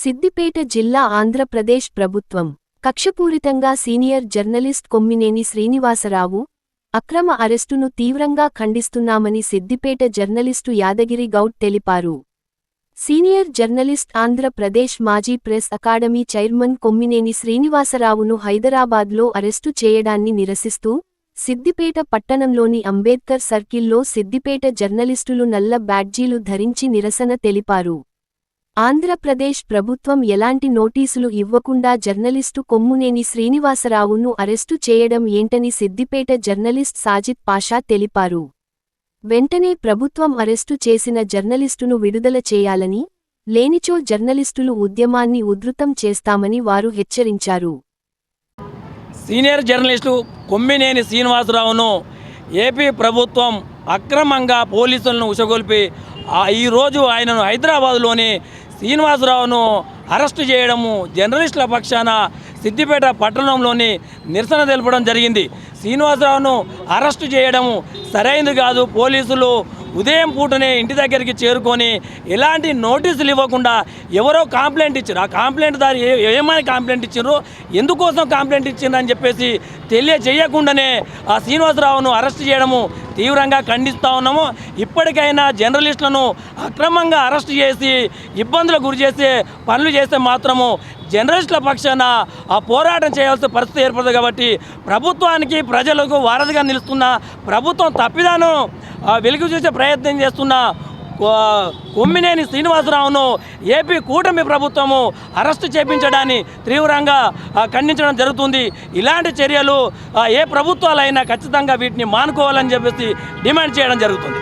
సిద్దిపేట జిల్లా ఆంధ్రప్రదేశ్ ప్రభుత్వం. కక్షపూరితంగా సీనియర్ జర్నలిస్ట్ కొమ్మినేని శ్రీనివాసరావు అక్రమ అరెస్టును తీవ్రంగా ఖండిస్తున్నామని సిద్దిపేట జర్నలిస్టు యాదగిరి గౌడ్ తెలిపారు. సీనియర్ జర్నలిస్ట్ ఆంధ్రప్రదేశ్ మాజీ ప్రెస్ అకాడమీ చైర్మన్ కొమ్మినేని శ్రీనివాసరావును హైదరాబాద్లో అరెస్టు చేయడాన్ని నిరసిస్తూ సిద్దిపేట పట్టణంలోని అంబేద్కర్ సర్కిల్లో సిద్దిపేట జర్నలిస్టులు నల్ల బ్యాడ్జీలు ధరించి నిరసన తెలిపారు. ఆంధ్రప్రదేశ్ ప్రభుత్వం ఎలాంటి నోటీసులు ఇవ్వకుండా జర్నలిస్టు కొమ్మునేని శ్రీనివాసరావును అరెస్టు చేయడం ఏంటని సిద్దిపేట జర్నలిస్ట్ సాజిద్ పాషా తెలిపారు. వెంటనే ప్రభుత్వం అరెస్టు చేసిన జర్నలిస్టును విడుదల చేయాలని లేనిచో జర్నలిస్టులు ఉద్యమాన్ని ఉధృతం చేస్తామని వారు హెచ్చరించారు. సీనియర్ జర్నలిస్టు కొమ్మినేని శ్రీనివాసరావును ఏపీ ప్రభుత్వం అక్రమంగా పోలీసులను ఉసగొల్పి ఆ ఈరోజు ఆయనను హైదరాబాదులోని శ్రీనివాసరావును అరెస్టు చేయడము జర్నలిస్టుల పక్షాన సిద్దిపేట పట్టణంలోని నిరసన తెలపడం జరిగింది. శ్రీనివాసరావును అరెస్టు చేయడము సరైనది కాదు. పోలీసులు ఉదయం పూటనే ఇంటి దగ్గరికి చేరుకొని ఎలాంటి నోటీసులు ఇవ్వకుండా ఎవరో కంప్లైంట్ ఇచ్చారు. ఆ కంప్లైంట్ దారి ఏమని కంప్లైంట్ ఇచ్చారు? ఎందుకోసం కంప్లైంట్ ఇచ్చిండ్రు అని చెప్పేసి తెలియజేయకుండానే ఆ శ్రీనివాసరావును అరెస్ట్ చేయడము తీవ్రంగా ఖండిస్తూ ఉన్నాము. ఇప్పటికైనా జర్నలిస్టులను అక్రమంగా అరెస్ట్ చేసి ఇబ్బందులకు గురి చేసే పనులు చేస్తే మాత్రము జర్నలిస్టుల పక్షాన ఆ పోరాటం చేయాల్సిన పరిస్థితి ఏర్పడదు కాబట్టి ప్రభుత్వానికి ప్రజలకు వారధిగా నిలుస్తున్న ప్రభుత్వం తప్పిదాను వెలుగు చూసే ప్రయత్నం చేస్తున్న కొమ్మినేని శ్రీనివాసరావును ఏపీ కూటమి ప్రభుత్వము అరెస్టు చేపించడాన్ని తీవ్రంగా ఖండించడం జరుగుతుంది. ఇలాంటి చర్యలు ఏ ప్రభుత్వాలైనా ఖచ్చితంగా వీటిని మానుకోవాలని చెప్పేసి డిమాండ్ చేయడం జరుగుతుంది.